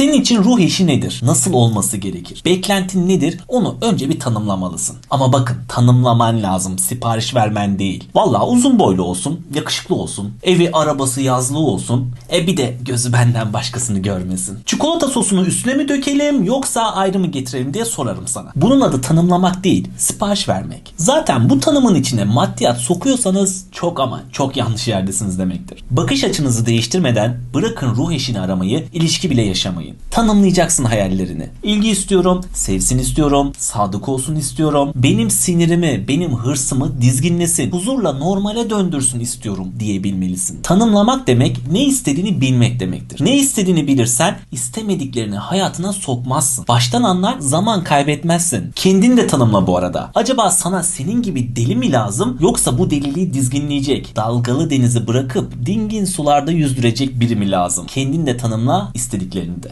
Senin için ruh eşi nedir? Nasıl olması gerekir? Beklentin nedir? Onu önce bir tanımlamalısın. Ama bakın tanımlaman lazım. Sipariş vermen değil. Vallahi uzun boylu olsun, yakışıklı olsun, evi arabası yazlığı olsun. E bir de gözü benden başkasını görmesin. Çikolata sosunu üstüne mi dökelim yoksa ayrı mı getirelim diye sorarım sana. Bunun adı tanımlamak değil, sipariş vermek. Zaten bu tanımın içine maddiyat sokuyorsanız çok ama çok yanlış yerdesiniz demektir. Bakış açınızı değiştirmeden bırakın ruh eşini aramayı, ilişki bile yaşamayın. Tanımlayacaksın hayallerini. İlgi istiyorum, sevsin istiyorum, sadık olsun istiyorum. Benim sinirimi, benim hırsımı dizginlesin, huzurla normale döndürsün istiyorum diyebilmelisin. Tanımlamak demek ne istediğini bilmek demektir. Ne istediğini bilirsen istemediklerini hayatına sokmazsın. Baştan anlar, zaman kaybetmezsin. Kendini de tanımla bu arada. Acaba sana senin gibi deli mi lazım yoksa bu deliliği dizginleyecek, dalgalı denizi bırakıp dingin sularda yüzdürecek biri mi lazım? Kendini de tanımla, istediklerini de.